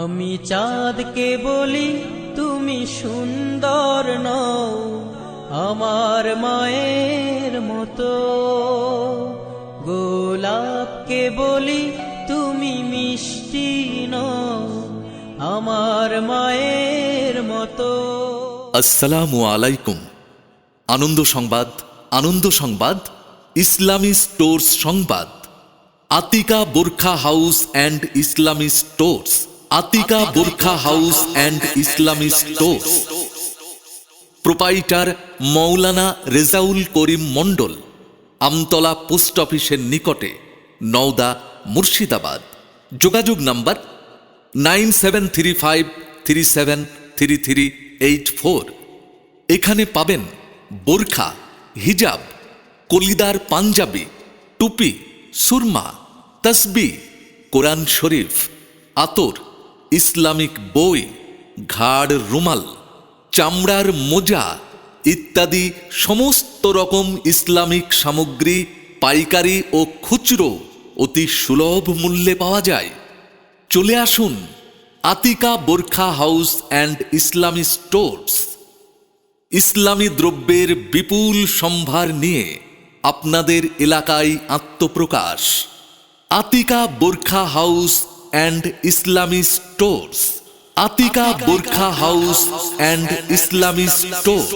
আমি চাঁদকে বলি, তুমি সুন্দর নও, আমার মায়ের মতো। গোলাপকে বলি, তুমি মিষ্টি নও, আমার মায়ের মতো। আসসালামু আলাইকুম। আনন্দ সংবাদ আনন্দ সংবাদ, ইসলামী স্টোর্স সংবাদ। Atika Burqa house and Islami stores Atika Burqa house and Islami stores proprietor Maulana Rezaul Karim Mondal Amtala post অফিসের নিকটে নওদা মুর্শিদাবাদ যোগাযোগ number nine seven three five three seven three three eight four এখানে পাবেন বোরখা হিজাব কলিদার পাঞ্জাবি টুপি সুরমা তসবি, কোরআন শরীফ, আতর, ইসলামিক বই, ঘাড় রুমাল, চামড়ার মোজা ইত্যাদি সমস্ত রকম ইসলামিক সামগ্রী, পাইকারি ও খুচরো অতি সুলভ মূল্যে পাওয়া যায়। চলে আসুন আতিকা বোরখা হাউস অ্যান্ড ইসলামী স্টোর্স। ইসলামী দ্রব্যের বিপুল সম্ভার নিয়ে আপনাদের এলাকায় আত্মপ্রকাশ। Atika Burqa house and Islami stores. Atika Burqa house and Islami stores.